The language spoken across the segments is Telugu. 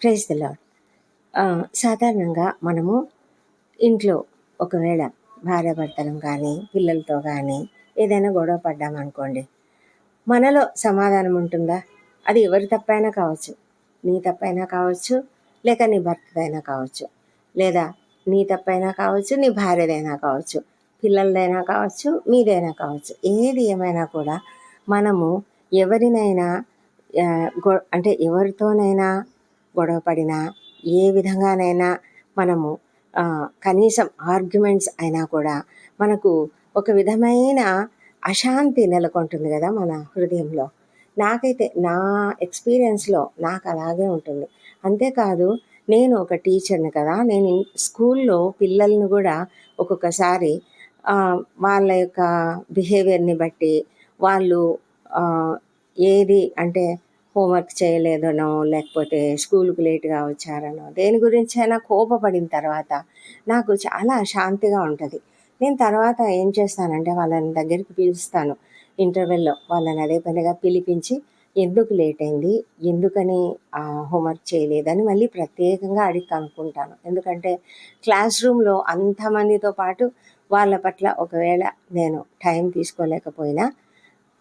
ప్రైజ్ ద లాడ్ సాధారణంగా మనము ఇంట్లో ఒకవేళ భార్యాభర్తలం కానీ పిల్లలతో కానీ ఏదైనా గొడవ పడ్డామనుకోండి మనలో సమాధానం ఉంటుందా? అది ఎవరి తప్పైనా కావచ్చు. నీ తప్పైనా కావచ్చు లేక నీ భర్తదైనా కావచ్చు లేదా నీ తప్పైనా కావచ్చు నీ భార్యదైనా కావచ్చు పిల్లలదైనా కావచ్చు మీదైనా కావచ్చు ఏది ఏమైనా కూడా మనము ఎవరినైనా గొ అంటే ఎవరితోనైనా గొడవ పడినా ఏ విధంగానైనా మనము కనీసం ఆర్గ్యుమెంట్స్ అయినా కూడా మనకు ఒక విధమైన అశాంతి నెలకొంటుంది కదా మన హృదయంలో. నాకైతే నా ఎక్స్పీరియన్స్లో నాకు అలాగే ఉంటుంది. అంతేకాదు నేను ఒక టీచర్ని కదా నేను స్కూల్లో పిల్లల్ని కూడా ఒక్కొక్కసారి వాళ్ళ యొక్క బిహేవియర్ని బట్టి వాళ్ళు ఏది అంటే హోంవర్క్ చేయలేదనో లేకపోతే స్కూల్కి లేట్గా వచ్చారనో దేని గురించి అయినా కోపపడిన తర్వాత నాకు చాలా అశాంతిగా ఉంటుంది. నేను తర్వాత ఏం చేస్తానంటే వాళ్ళని దగ్గరికి పిలుస్తాను ఇంటర్వెల్లో. వాళ్ళని అదే పనిగా పిలిపించి ఎందుకు లేట్ అయింది? ఎందుకని హోంవర్క్ చేయలేదని మళ్ళీ ప్రత్యేకంగా అడిగి కనుక్కుంటాను. ఎందుకంటే క్లాస్ రూమ్లో అంతమందితో పాటు వాళ్ళ పట్ల ఒకవేళ నేను టైం తీసుకోలేకపోయినా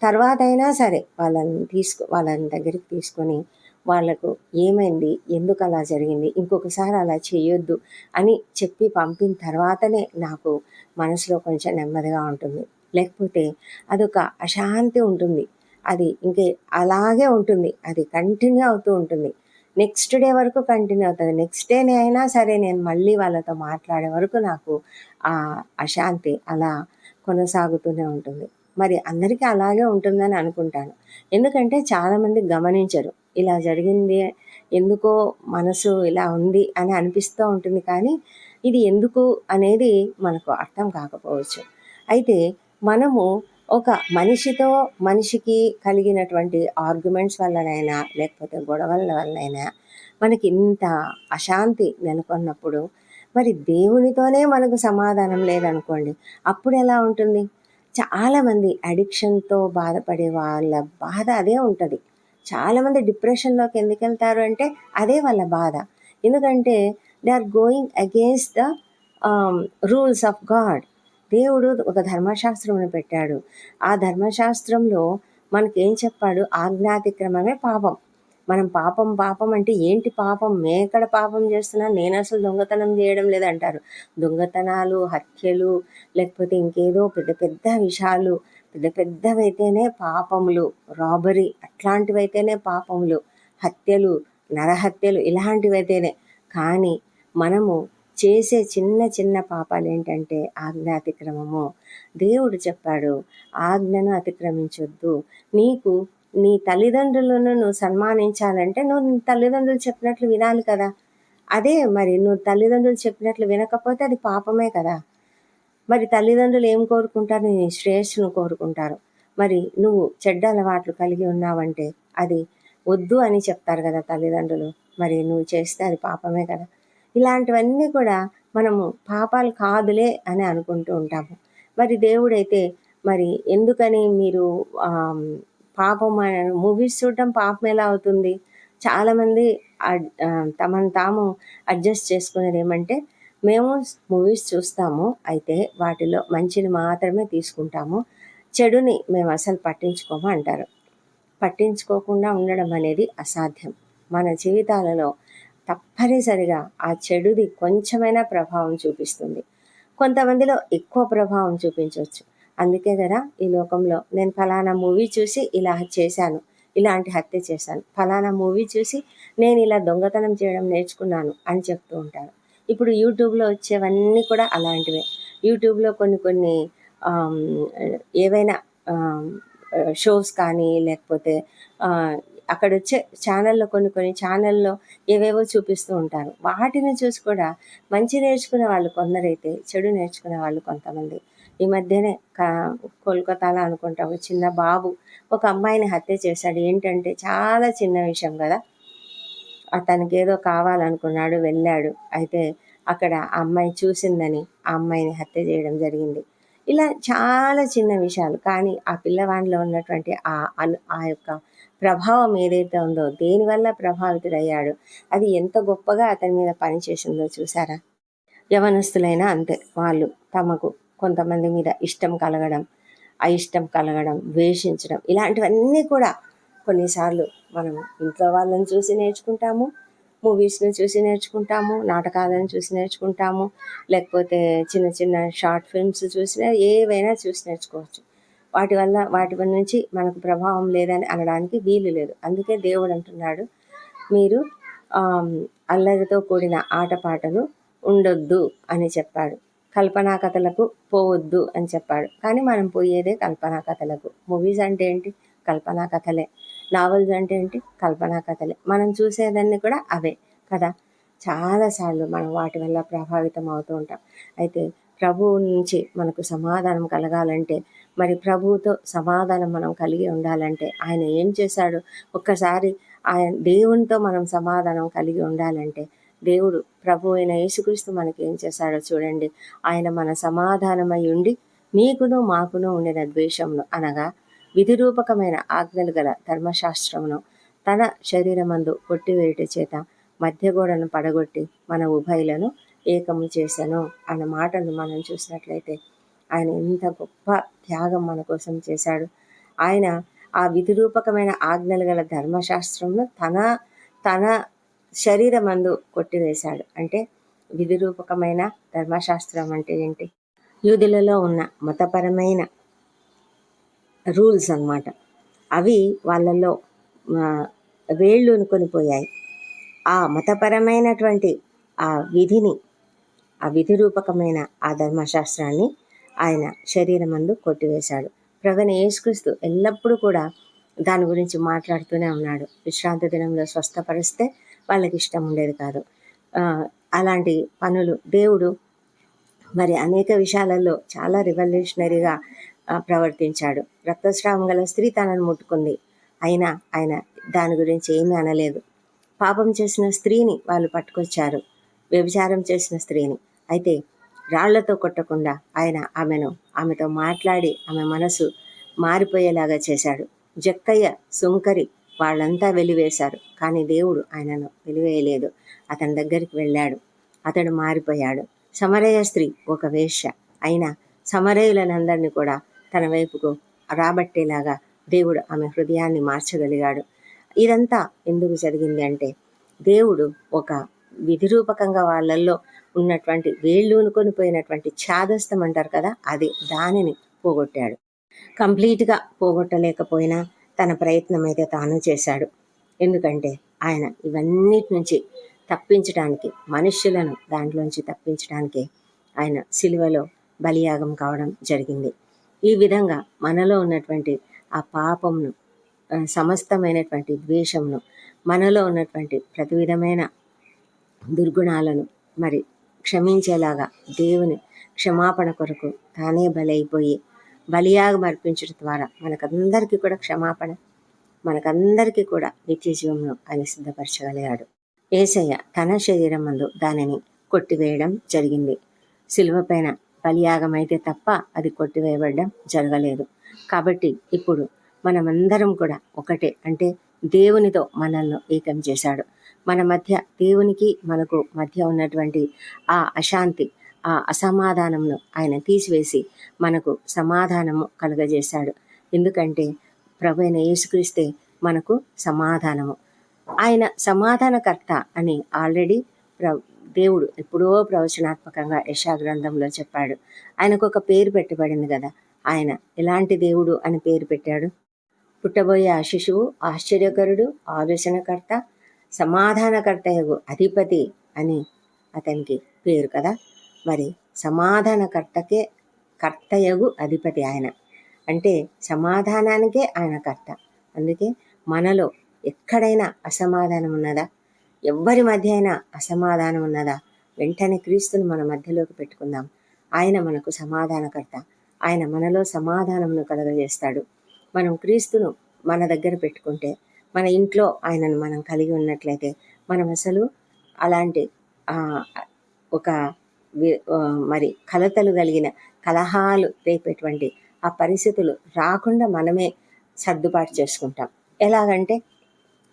తర్వాత అయినా సరే వాళ్ళని తీసుకు వాళ్ళని దగ్గరికి తీసుకొని వాళ్ళకు ఏమైంది? ఎందుకు అలా జరిగింది? ఇంకొకసారి అలా చేయొద్దు అని చెప్పి పంపిన తర్వాతనే నాకు మనసులో కొంచెం నెమ్మదిగా ఉంటుంది. లేకపోతే అదొక అశాంతి ఉంటుంది. అది ఇంకే అలాగే ఉంటుంది. అది కంటిన్యూ అవుతూ ఉంటుంది. నెక్స్ట్ డే వరకు కంటిన్యూ అవుతుంది. నెక్స్ట్ డేనే అయినా సరే నేను మళ్ళీ వాళ్ళతో మాట్లాడే వరకు నాకు ఆ అశాంతి అలా కొనసాగుతూనే ఉంటుంది. మరి అందరికీ అలాగే ఉంటుందని అనుకుంటాను. ఎందుకంటే చాలామంది గమనించరు. ఇలా జరిగింది ఎందుకో మనసు ఇలా ఉంది అని అనిపిస్తూ ఉంటుంది కానీ ఇది ఎందుకు అనేది మనకు అర్థం కాకపోవచ్చు. అయితే మనము ఒక మనిషితో మనిషికి కలిగినటువంటి ఆర్గ్యుమెంట్స్ వల్లనైనా లేకపోతే గొడవల వల్లనైనా మనకి ఇంత అశాంతి నెలకొన్నప్పుడు మరి దేవునితోనే మనకు సమాధానం లేదనుకోండి అప్పుడు ఎలా ఉంటుంది? చాలామంది అడిక్షన్తో బాధపడే వాళ్ళ బాధ అదే ఉంటుంది. చాలామంది డిప్రెషన్లోకి ఎందుకు వెళ్తారు అంటే అదే వాళ్ళ బాధ. ఎందుకంటే they are going against the rules of God. దేవుడు ఒక ధర్మశాస్త్రమును పెట్టాడు. ఆ ధర్మశాస్త్రంలో మనకేం చెప్పాడు? ఆజ్ఞాతిక్రమమే పాపం. మనం పాపం పాపం అంటే ఏంటి పాపం? మేకడ పాపం చేస్తున్నా నేను అసలు దొంగతనం చేయడం లేదంటారు. దొంగతనాలు హత్యలు లేకపోతే ఇంకేదో పెద్ద పెద్ద విషయాలు పెద్ద పెద్దవైతేనే పాపములు రాబరీ అట్లాంటివైతేనే పాపములు హత్యలు నరహత్యలు ఇలాంటివైతేనే. కానీ మనము చేసే చిన్న చిన్న పాపాలు ఏంటంటే ఆజ్ఞ అతిక్రమము. దేవుడు చెప్పాడు ఆజ్ఞను అతిక్రమించొద్దు. నీకు నీ తల్లిదండ్రులను నువ్వు సన్మానించాలంటే నువ్వు నీ తల్లిదండ్రులు చెప్పినట్లు వినాలి కదా. అదే మరి నువ్వు తల్లిదండ్రులు చెప్పినట్లు వినకపోతే అది పాపమే కదా. మరి తల్లిదండ్రులు ఏం కోరుకుంటారు? నీ శ్రేయస్సును కోరుకుంటారు. మరి నువ్వు చెడ్డ అలవాట్లు కలిగి ఉన్నావంటే అది వద్దు అని చెప్తారు కదా తల్లిదండ్రులు. మరి నువ్వు చేస్తే అది పాపమే కదా. ఇలాంటివన్నీ కూడా మనము పాపాలు కాదులే అని అనుకుంటూ ఉంటాము. మరి దేవుడైతే మరి ఎందుకని మీరు పాపం మూవీస్ చూడటం పాపం ఎలా అవుతుంది? చాలామంది తమను తాము అడ్జస్ట్ చేసుకునేది ఏమంటే మేము మూవీస్ చూస్తాము అయితే వాటిలో మంచిని మాత్రమే తీసుకుంటాము చెడుని మేము అసలు పట్టించుకోము అంటారు. పట్టించుకోకుండా ఉండడం అనేది అసాధ్యం. మన జీవితాలలో తప్పనిసరిగా ఆ చెడుది కొంచెమైనా ప్రభావం చూపిస్తుంది. కొంతమందిలో ఎక్కువ ప్రభావం చూపించవచ్చు. అందుకే కదా ఈ లోకంలో నేను ఫలానా మూవీ చూసి ఇలా చేశాను ఇలాంటి హత్య చేశాను. ఫలానా మూవీ చూసి నేను ఇలా దొంగతనం చేయడం నేర్చుకున్నాను అని చెప్తూ ఉంటారు. ఇప్పుడు యూట్యూబ్లో వచ్చేవన్నీ కూడా అలాంటివే. యూట్యూబ్లో కొన్ని కొన్ని ఏవైనా షోస్ కానీ లేకపోతే అక్కడ వచ్చే ఛానల్లో కొన్ని కొన్ని ఛానల్లో ఏవేవో చూపిస్తూ ఉంటారు. వాటిని చూసి కూడా మంచి నేర్చుకునే వాళ్ళు కొందరైతే చెడు నేర్చుకునే వాళ్ళు కొంతమంది. ఈ మధ్యనే కోల్కతాలో అనుకుంటా ఒక చిన్న బాబు ఒక అమ్మాయిని హత్య చేశాడు. ఏంటంటే చాలా చిన్న విషయం కదా. అతనికి ఏదో కావాలనుకున్నాడు వెళ్ళాడు. అయితే అక్కడ ఆ అమ్మాయి చూసిందని ఆ అమ్మాయిని హత్య చేయడం జరిగింది. ఇలా చాలా చిన్న విషయాలు. కానీ ఆ పిల్లవాడిలో ఉన్నటువంటి ఆ అను ఆ యొక్క ప్రభావం ఏదైతే ఉందో దేనివల్ల ప్రభావితుడయ్యాడు అది ఎంత గొప్పగా అతని మీద పనిచేసిందో చూసారా? యవనస్తులైనా అంతే. వాళ్ళు తమకు కొంతమంది మీద ఇష్టం కలగడం అయిష్టం కలగడం ద్వేషించడం ఇలాంటివన్నీ కూడా కొన్నిసార్లు మనం ఇంట్లో వాళ్ళని చూసి నేర్చుకుంటాము మూవీస్ని చూసి నేర్చుకుంటాము నాటకాలను చూసి నేర్చుకుంటాము లేకపోతే చిన్న చిన్న షార్ట్ ఫిల్మ్స్ చూసినా ఏవైనా చూసి నేర్చుకోవచ్చు. వాటి వల్ల వాటి నుంచి మనకు ప్రభావం లేదని అనడానికి వీలు లేదు. అందుకే దేవుడు అంటున్నాడు మీరు అల్లరితో కూడిన ఆటపాటలు ఉండొద్దు అని చెప్పాడు. కల్పనా కథలకు పోవద్దు అని చెప్పాడు. కానీ మనం పోయేదే కల్పనా కథలకు మూవీస్ అంటే ఏంటి? కల్పనా కథలే నావల్స్ అంటే ఏంటి? కల్పనా కథలే మనం చూసేదాన్ని కూడా అవే కదా. చాలాసార్లు మనం వాటి వల్ల ప్రభావితం అవుతూ ఉంటాం. అయితే ప్రభువు నుంచి మనకు సమాధానం కలగాలంటే మరి ప్రభువుతో సమాధానం మనం కలిగి ఉండాలంటే ఆయన ఏం చేశాడు? ఒక్కసారి ఆయన దేవునితో మనం సమాధానం కలిగి ఉండాలంటే దేవుడు ప్రభు అయిన యేసుక్రీస్తు మనకి ఏం చేశాడో చూడండి. ఆయన మన సమాధానమై ఉండి మీకును మాకును ఉండిన ద్వేషమును అనగా విధిరూపకమైన ఆజ్ఞలు గల ధర్మశాస్త్రమును తన శరీరమందు కొట్టివేయుట చేత మధ్యగోడను పడగొట్టి మన ఉభయలను ఏకము చేశాను అన్న మాటను మనం చూసినట్లయితే ఆయన ఎంత గొప్ప త్యాగం మన కోసం చేశాడు. ఆయన ఆ విధిరూపకమైన ఆజ్ఞలు గల ధర్మశాస్త్రంలో తన తన శరీరమందు కొట్టివేశాడు. అంటే విధిరూపకమైన ధర్మశాస్త్రం అంటే ఏంటి? యూదులలో ఉన్న మతపరమైన రూల్స్ అన్నమాట. అవి వాళ్ళలో వేళ్ళు కొనిపోయాయి ఆ మతపరమైనటువంటి ఆ విధిని ఆ విధి రూపకమైన ఆ ధర్మశాస్త్రాన్ని ఆయన శరీరమందు కొట్టివేశాడు. ప్రవణ యేసుక్రీస్తు ఎల్లప్పుడూ కూడా దాని గురించి మాట్లాడుతూనే ఉన్నాడు. విశ్రాంతి దినంలో స్వస్థపరిస్తే వాళ్ళకి ఇష్టం ఉండేది కాదు. అలాంటి పనులు దేవుడు మరి అనేక విషయాలలో చాలా రివల్యూషనరీగా ప్రవర్తించాడు. రక్తస్రావం గల స్త్రీ తనను ముట్టుకుంది. అయినా ఆయన దాని గురించి ఏమీ అనలేదు. పాపం చేసిన స్త్రీని వాళ్ళు పట్టుకొచ్చారు. వ్యభిచారం చేసిన స్త్రీని. అయితే రాళ్ళతో కొట్టకుండా ఆయన ఆమెను ఆమెతో మాట్లాడి ఆమె మనసు మారిపోయేలాగా చేశాడు. జక్కయ్య సుంకరి వాళ్ళంతా వెలివేశారు. కానీ దేవుడు ఆయనను వెలివేయలేదు. అతని దగ్గరికి వెళ్ళాడు. అతడు మారిపోయాడు. సమరయ స్త్రీ ఒక వేష్య అయినా సమరయులనందరినీ కూడా తన వైపుకు రాబట్టేలాగా దేవుడు ఆమె హృదయాన్ని మార్చగలిగాడు. ఇదంతా ఎందుకు జరిగింది అంటే దేవుడు ఒక విధిరూపకంగా వాళ్ళల్లో ఉన్నటువంటి వేళ్ళూనుకొని పోయినటువంటి ఛాదస్తం అంటారు కదా అది దానిని పోగొట్టాడు. కంప్లీట్గా పోగొట్టలేకపోయినా తన ప్రయత్నం అయితే తాను చేశాడు. ఎందుకంటే ఆయన ఇవన్నిటి నుంచి తప్పించడానికి మనుష్యులను దాంట్లోంచి తప్పించడానికి ఆయన సిలువలో బలియాగం కావడం జరిగింది. ఈ విధంగా మనలో ఉన్నటువంటి ఆ పాపంను సమస్తమైనటువంటి ద్వేషంను మనలో ఉన్నటువంటి ప్రతి విధమైన దుర్గుణాలను మరి క్షమించేలాగా దేవుని క్షమాపణ కొరకు తానే బలైపోయి బలియాగం అర్పించడం ద్వారా మనకందరికీ కూడా క్షమాపణ మనకందరికీ కూడా నిత్య జీవంలో ఆయన సిద్ధపరచగలిగాడు. ఏసయ్య తన శరీరం ముందు దానిని కొట్టివేయడం జరిగింది. శిలువ పైన బలియాగం అయితే తప్ప అది కొట్టివేయబడడం జరగలేదు. కాబట్టి ఇప్పుడు మనమందరం కూడా ఒకటే అంటే దేవునితో మనల్ని ఏకం చేశాడు. మన మధ్య దేవునికి మనకు మధ్య ఉన్నటువంటి ఆ అశాంతి ఆ అసమాధానంను ఆయన తీసివేసి మనకు సమాధానము కలుగజేశాడు. ఎందుకంటే ప్రభు అయిన యేసుక్రీస్తే మనకు సమాధానము. ఆయన సమాధానకర్త అని ఆల్రెడీ ప్ర దేవుడు ఎప్పుడో ప్రవచనాత్మకంగా యశా గ్రంథంలో చెప్పాడు. ఆయనకు ఒక పేరు పెట్టబడింది కదా ఆయన ఎలాంటి దేవుడు అని పేరు పెట్టాడు? పుట్టబోయే ఆ శిశువు ఆశ్చర్యకరుడు ఆలోచనకర్త సమాధానకర్త అధిపతి అని అతనికి పేరు కదా. మరి సమాధానకర్తకే కర్తయగు అధిపతి ఆయన. అంటే సమాధానానికే ఆయన కర్త. అందుకే మనలో ఎక్కడైనా అసమాధానం ఉన్నదా? ఎవ్వరి మధ్య అయినా అసమాధానం ఉన్నదా? వెంటనే క్రీస్తుని మన మధ్యలోకి పెట్టుకుందాం. ఆయన మనకు సమాధానకర్త. ఆయన మనలో సమాధానమును కలగజేస్తాడు. మనం క్రీస్తును మన దగ్గర పెట్టుకుంటే మన ఇంట్లో ఆయనను మనం కలిగి ఉన్నట్లయితే మనం అసలు అలాంటి ఒక మరి కలతలు కలిగిన కలహాలు రేపేటువంటి ఆ పరిస్థితులు రాకుండా మనమే సర్దుబాటు చేసుకుంటాం. ఎలాగంటే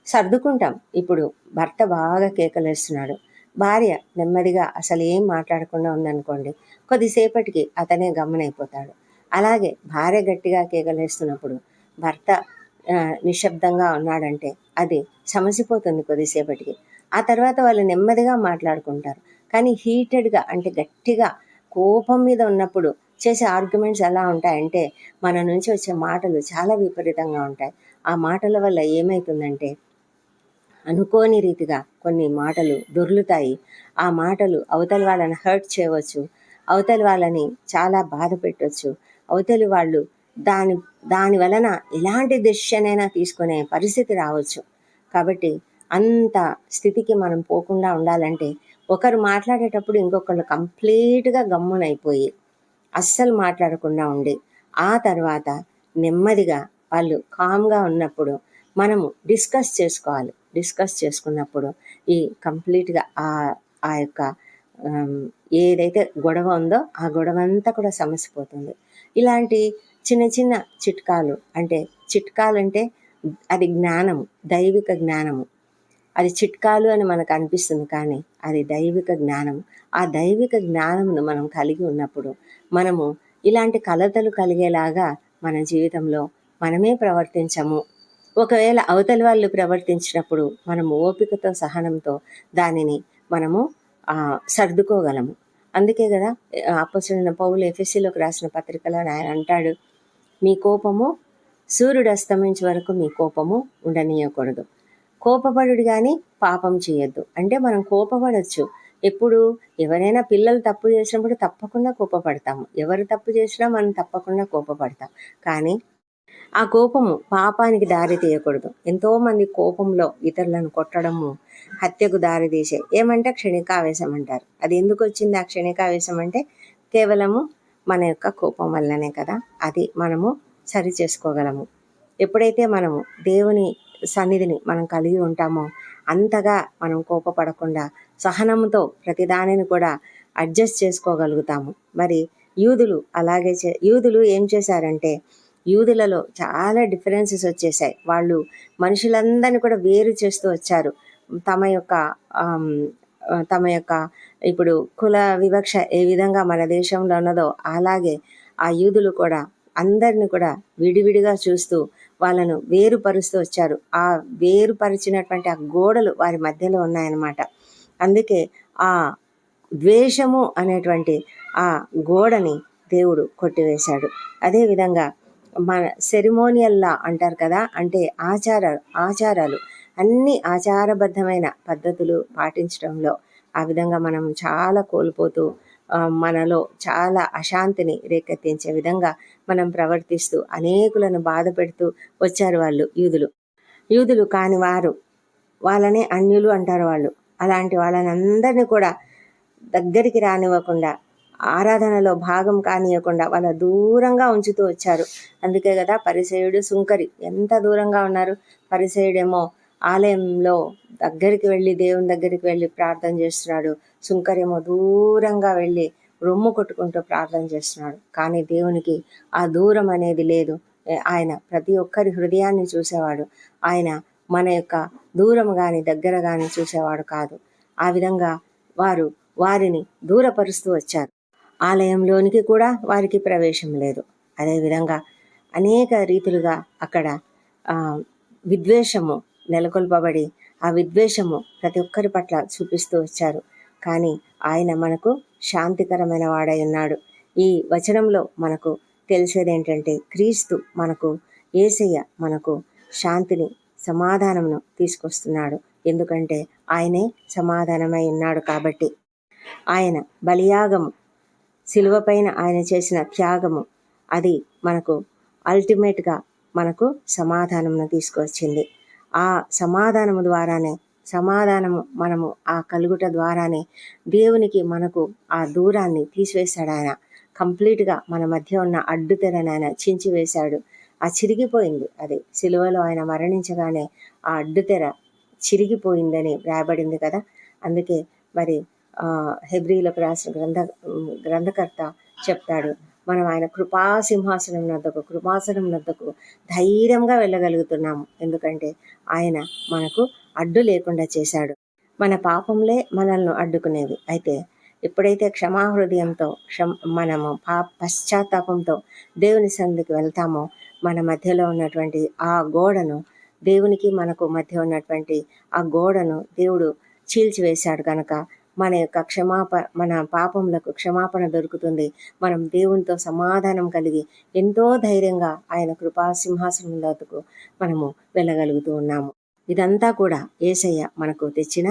సర్దుకుంటాం. ఇప్పుడు భర్త బాగా కేకలేస్తున్నాడు. భార్య నెమ్మదిగా అసలు ఏం మాట్లాడకుండా ఉందనుకోండి కొద్దిసేపటికి అతనే గమనైపోతాడు. అలాగే భార్య గట్టిగా కేకలేస్తున్నప్పుడు భర్త నిశ్శబ్దంగా ఉన్నాడంటే అది సమసిపోతుంది కొద్దిసేపటికి. ఆ తర్వాత వాళ్ళు నెమ్మదిగా మాట్లాడుకుంటారు. కానీ హీటెడ్గా అంటే గట్టిగా కోపం మీద ఉన్నప్పుడు చేసే ఆర్గ్యుమెంట్స్ ఎలా ఉంటాయంటే మన నుంచి వచ్చే మాటలు చాలా విపరీతంగా ఉంటాయి. ఆ మాటల వల్ల ఏమవుతుందంటే అనుకోని రీతిగా కొన్ని మాటలు దొర్లుతాయి. ఆ మాటలు అవతలి వాళ్ళని హర్ట్ చేయవచ్చు అవతలి వాళ్ళని చాలా బాధ పెట్టవచ్చు అవతలి వాళ్ళు దాని దాని వలన ఎలాంటి డెసిషన్ అయినా తీసుకునే పరిస్థితి రావచ్చు. కాబట్టి అంత స్థితికి మనం పోకుండా ఉండాలంటే ఒకరు మాట్లాడేటప్పుడు ఇంకొకరు కంప్లీట్గా గమ్మునైపోయి అస్సలు మాట్లాడకుండా ఉండి ఆ తర్వాత నెమ్మదిగా వాళ్ళు కామ్గా ఉన్నప్పుడు మనము డిస్కస్ చేసుకోవాలి. డిస్కస్ చేసుకున్నప్పుడు ఈ కంప్లీట్గా ఆ ఆ యొక్క ఏదైతే గొడవ ఉందో ఆ గొడవ అంతా కూడా సమసిపోతుంది ఇలాంటి చిన్న చిన్న చిట్కాలు అంటే చిట్కాలు అంటే అది జ్ఞానము దైవిక జ్ఞానము. అది చిట్కాలు అని మనకు అనిపిస్తుంది కానీ అది దైవిక జ్ఞానం. ఆ దైవిక జ్ఞానమును మనం కలిగి ఉన్నప్పుడు మనము ఇలాంటి కలతలు కలిగేలాగా మన జీవితంలో మనమే ప్రవర్తించము. ఒకవేళ అవతలి వాళ్ళు ప్రవర్తించినప్పుడు మనము ఓపికతో సహనంతో దానిని మనము సర్దుకోగలము. అందుకే కదా అప్పసిన పౌలు ఎఫ్ఎస్సిలోకి రాసిన పత్రికలో ఆయన అంటాడు మీ కోపము సూర్యుడు అస్తమించే వరకు మీ కోపము ఉండనీయకూడదు. కోపపడుడు కానీ పాపం చేయొద్దు. అంటే మనం కోపపడవచ్చు ఎప్పుడు ఎవరైనా పిల్లలు తప్పు చేసినప్పుడు తప్పకుండా కోపపడతాము. ఎవరు తప్పు చేసినా మనం తప్పకుండా కోపపడతాం. కానీ ఆ కోపము పాపానికి దారి తీయకూడదు. ఎంతో మంది కోపంలో ఇతరులను కొట్టడము హత్యకు దారి తీసే ఏమంటే క్షణికావేశం అంటారు. అది ఎందుకు వచ్చింది ఆ క్షణికావేశం అంటే కేవలము మన యొక్క కోపం వల్లనే కదా. అది మనము సరి చేసుకోగలము. ఎప్పుడైతే మనము దేవుని సన్నిధిని మనం కలిగి ఉంటామో అంతగా మనం కోపపడకుండా సహనంతో ప్రతిదానిని కూడా అడ్జస్ట్ చేసుకోగలుగుతాము. మరి యూదులు అలాగే చే యూదులు ఏం చేశారంటే యూదులలో చాలా డిఫరెన్సెస్ వచ్చేసాయి. వాళ్ళు మనుషులందరినీ కూడా వేరు చేస్తూ వచ్చారు. తమ యొక్క తమ యొక్క ఇప్పుడు కుల వివక్ష ఏ విధంగా మన దేశంలో ఉన్నదో అలాగే ఆ యూదులు కూడా అందరిని కూడా విడివిడిగా చూస్తూ వాళ్ళను వేరుపరుస్తూ వచ్చారు. ఆ వేరుపరిచినటువంటి ఆ గోడలు వారి మధ్యలో ఉన్నాయన్నమాట. అందుకే ఆ ద్వేషము అనేటువంటి ఆ గోడని దేవుడు కొట్టివేశాడు. అదేవిధంగా మన సెరిమోనియల్లా అంటారు కదా అంటే ఆచారాలు ఆచారాలు అన్ని ఆచారబద్ధమైన పద్ధతులు పాటించడంలో ఆ విధంగా మనం చాలా కోల్పోతూ మనలో చాలా అశాంతిని రేకెత్తించే విధంగా మనం ప్రవర్తిస్తూ అనేకులను బాధ పెడుతూ వచ్చారు వాళ్ళు యూదులు. యూదులు కాని వారు వాళ్ళనే అన్యులు అంటారు వాళ్ళు. అలాంటి వాళ్ళని అందరినీ కూడా దగ్గరికి రానివ్వకుండా ఆరాధనలో భాగం కానివ్వకుండా వాళ్ళ దూరంగా ఉంచుతూ వచ్చారు. అందుకే కదా పరిసయుడు సుంకరి. ఎంత దూరంగా ఉన్నారు? పరిసయుడేమో ఆలయంలో దగ్గరికి వెళ్ళి దేవుని దగ్గరికి వెళ్ళి ప్రార్థన చేస్తున్నాడు. సుంకరేమో దూరంగా వెళ్ళి రొమ్ము కొట్టుకుంటూ ప్రార్థన చేస్తున్నాడు. కానీ దేవునికి ఆ దూరం అనేది లేదు. ఆయన ప్రతి ఒక్కరి హృదయాన్ని చూసేవాడు. ఆయన మన యొక్క దూరం కానీ దగ్గర కానీ చూసేవాడు కాదు. ఆ విధంగా వారు వారిని దూరపరుస్తూ వచ్చారు. ఆలయంలోనికి కూడా వారికి ప్రవేశం లేదు. అదేవిధంగా అనేక రీతులుగా అక్కడ విద్వేషము నెలకొల్పబడి ఆ విద్వేషము ప్రతి ఒక్కరి పట్ల చూపిస్తూ వచ్చారు. కానీ ఆయన మనకు శాంతికరమైన వాడై ఉన్నాడు. ఈ వచనంలో మనకు తెలిసేది ఏంటంటే క్రీస్తు మనకు ఏసయ్య మనకు శాంతిని సమాధానమును తీసుకొస్తున్నాడు. ఎందుకంటే ఆయనే సమాధానమై ఉన్నాడు కాబట్టి. ఆయన బలియాగము సిలువపైన ఆయన చేసిన త్యాగము అది మనకు అల్టిమేట్గా మనకు సమాధానమును తీసుకొచ్చింది. ఆ సమాధానము ద్వారానే సమాధానము మనము ఆ కలుగుట ద్వారానే దేవునికి మనకు ఆ దూరాన్ని తీసివేశాడు ఆయన. కంప్లీట్గా మన మధ్య ఉన్న అడ్డుతెరని ఆయన చించివేశాడు. ఆ చిరిగిపోయింది అది. సిలువలో ఆయన మరణించగానే ఆ అడ్డుతెర చిరిగిపోయిందని వ్రాయబడింది కదా. అందుకే మరి హెబ్రిలకు రాసిన గ్రంథ గ్రంథకర్త చెప్తాడు. మనం ఆయన కృపా సింహాసనం వద్దకు కృపాసనం నద్దకు ధైర్యంగా వెళ్ళగలుగుతున్నాము. ఎందుకంటే ఆయన మనకు అడ్డు లేకుండా చేశాడు. మన పాపంలే మనల్ని అడ్డుకునేవి. అయితే ఎప్పుడైతే క్షమాహృదయంతో క్షమ మనము పా పశ్చాత్తాపంతో దేవుని సన్నిధికి వెళ్తామో మన మధ్యలో ఉన్నటువంటి ఆ గోడను దేవునికి మనకు మధ్య ఉన్నటువంటి ఆ గోడను దేవుడు చీల్చివేశాడు కనుక మన యొక్క క్షమాప మన పాపములకు క్షమాపణ దొరుకుతుంది. మనం దేవునితో సమాధానం కలిగి ఎంతో ధైర్యంగా ఆయన కృపా సింహాసనంలోకి మనము వెళ్ళగలుగుతూ ఉన్నాము. ఇదంతా కూడా ఏసయ్య మనకు తెచ్చిన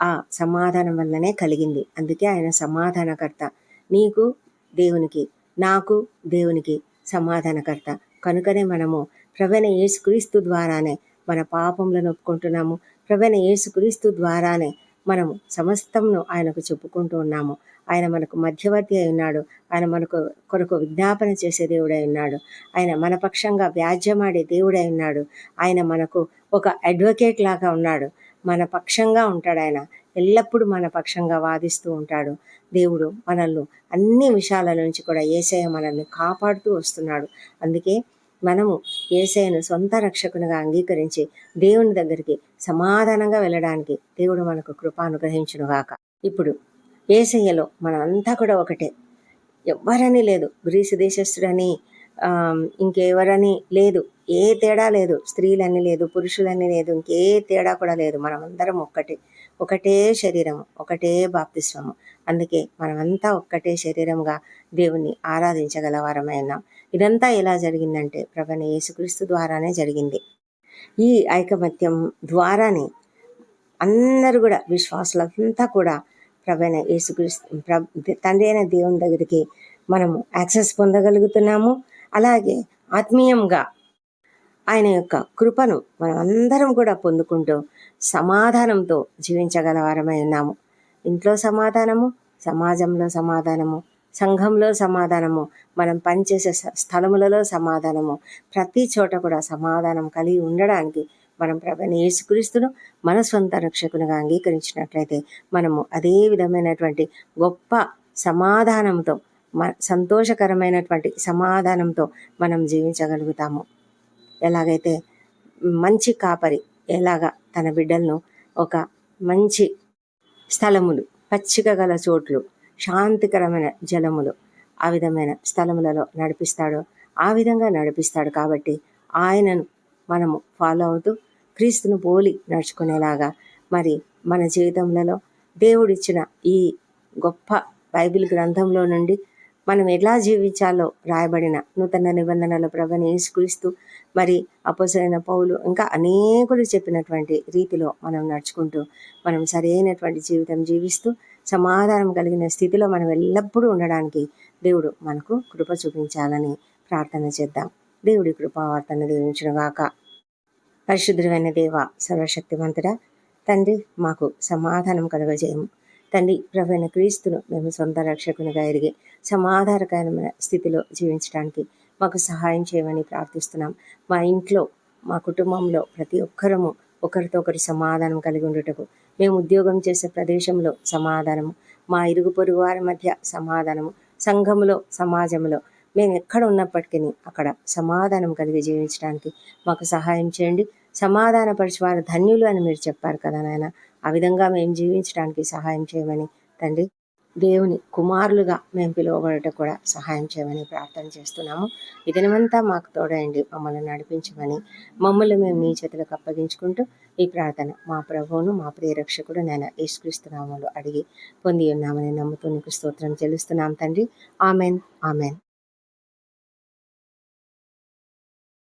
ఆ సమాధానం వల్లనే కలిగింది. అందుకే ఆయన సమాధానకర్త. నీకు దేవునికి నాకు దేవునికి సమాధానకర్త. కనుకనే మనము ప్రవణ యేసుక్రీస్తు ద్వారానే మన పాపములను ఒప్పుకుంటున్నాము. ప్రవణ యేసుక్రీస్తు ద్వారానే మనము సమస్తంను ఆయనకు చెప్పుకుంటూ ఉన్నాము. ఆయన మనకు మధ్యవర్తి అయి ఉన్నాడు. ఆయన మనకు కొరకు విజ్ఞాపన చేసే దేవుడై ఉన్నాడు. ఆయన మన పక్షంగా వ్యాజ్యమాడే దేవుడై ఉన్నాడు. ఆయన మనకు ఒక అడ్వకేట్ లాగా ఉన్నాడు. మన పక్షంగా ఉంటాడు ఆయన. ఎల్లప్పుడూ మన పక్షంగా వాదిస్తూ ఉంటాడు. దేవుడు మనల్ని అన్ని విషయాల నుంచి కూడా ఏసయ మనల్ని కాపాడుతూ వస్తున్నాడు. అందుకే మనము ఏసైను సొంత రక్షకునిగా అంగీకరించి దేవుని దగ్గరికి సమాధానంగా వెళ్ళడానికి దేవుడు మనకు కృప అనుగ్రహించునుగాక. ఇప్పుడు ఏసయ్యలో మనం అంతా కూడా ఒకటే. ఎవ్వరని లేదు. గ్రీసు దేశస్థుడని ఇంకెవరని లేదు. ఏ తేడా లేదు. స్త్రీలని లేదు పురుషులని లేదు ఇంకే తేడా కూడా లేదు. మనమందరం ఒక్కటే. ఒకటే శరీరము ఒకటే బాప్తిస్వము. అందుకే మనమంతా ఒక్కటే శరీరంగా దేవుణ్ణి ఆరాధించగలవారమైనాం ఇదంతా ఎలా జరిగిందంటే ప్రభన యేసుక్రీస్తు ద్వారానే జరిగింది. ఈ ఐకమత్యం ద్వారానే అందరూ కూడా విశ్వాసులంతా కూడా ప్రభైన యేసుక్రీస్తు ప్ర తండ్రి అయిన దేవుని దగ్గరికి మనము యాక్సెస్ పొందగలుగుతున్నాము. అలాగే ఆత్మీయంగా ఆయన యొక్క కృపను మనం అందరం కూడా పొందుకుంటూ సమాధానంతో జీవించగలవారమై ఉన్నాము. ఇంట్లో సమాధానము సమాజంలో సమాధానము సంఘంలో సమాధానము మనం పనిచేసే స్థలములలో సమాధానము. ప్రతి చోట కూడా సమాధానం కలిగి ఉండడానికి మనం ప్రభుని యేసుక్రీస్తును మన సొంత రక్షకునిగా అంగీకరించినట్లయితే మనము అదే విధమైనటువంటి గొప్ప సమాధానంతో మ సంతోషకరమైనటువంటి సమాధానంతో మనం జీవించగలుగుతాము. ఎలాగైతే మంచి కాపరి ఎలాగా తన బిడ్డలను ఒక మంచి స్థలములు పచ్చిక గల చోట్లు శాంతికరమైన జలములు ఆ విధమైన స్థలములలో నడిపిస్తాడో ఆ విధంగా నడిపిస్తాడు కాబట్టి ఆయనను మనము ఫాలో అవుతూ క్రీస్తును పోలి నడుచుకునేలాగా మరి మన జీవితంలో దేవుడిచ్చిన ఈ గొప్ప బైబిల్ గ్రంథంలో నుండి మనం ఎలా జీవించాలో రాయబడిన నూతన నిబంధనల ప్రభని యేసుక్రీస్తు మరి అపోసరైన పౌలు ఇంకా అనేకులు చెప్పినటువంటి రీతిలో మనం నడుచుకుంటూ మనం సరైనటువంటి జీవితం జీవిస్తూ సమాధానం కలిగిన స్థితిలో మనం ఎల్లప్పుడూ ఉండడానికి దేవుడు మనకు కృప చూపించాలని ప్రార్థన చేద్దాం. దేవుడి కృపావర్తన దీవించుగాక పరిశుద్ధమైన దేవ సర్వశక్తివంతుడ తండ్రి మాకు సమాధానం కలుగజేయము. తండ్రి ప్రవీణ క్రీస్తును మేము సొంత రక్షకునిగా ఎరిగి సమాధానకరమైన స్థితిలో జీవించడానికి మాకు సహాయం చేయమని ప్రార్థిస్తున్నాం. మా ఇంట్లో మా కుటుంబంలో ప్రతి ఒక్కరము ఒకరితో ఒకరి సమాధానం కలిగి ఉండుటకు మేము ఉద్యోగం చేసే ప్రదేశంలో సమాధానము మా ఇరుగు పొరుగు వారి మధ్య సమాధానము సంఘములో సమాజంలో మేము ఎక్కడ ఉన్నప్పటికీ అక్కడ సమాధానం కలిగి జీవించడానికి మాకు సహాయం చేయండి. సమాధాన వారు ధన్యులు అని మీరు చెప్పారు కదా నాయన. ఆ విధంగా మేము జీవించడానికి సహాయం చేయమని తండ్రి దేవుని కుమారులుగా మేము పిలువబడటం కూడా సహాయం చేయమని ప్రార్థన చేస్తున్నాము. ఈ దినమంతా మాకు తోడయండి మమ్మల్ని నడిపించమని మమ్మల్ని మేము మీ చేతులకు అప్పగించుకుంటూ ఈ ప్రార్థన మా ప్రభువును మా ప్రియరక్షకుడు నేను యేసుక్రీస్తునామంలో అడిగి పొంది ఉన్నామని నమ్ముతూ నీకు స్తోత్రం చెల్లిస్తున్నాం తండ్రి. Amen amen.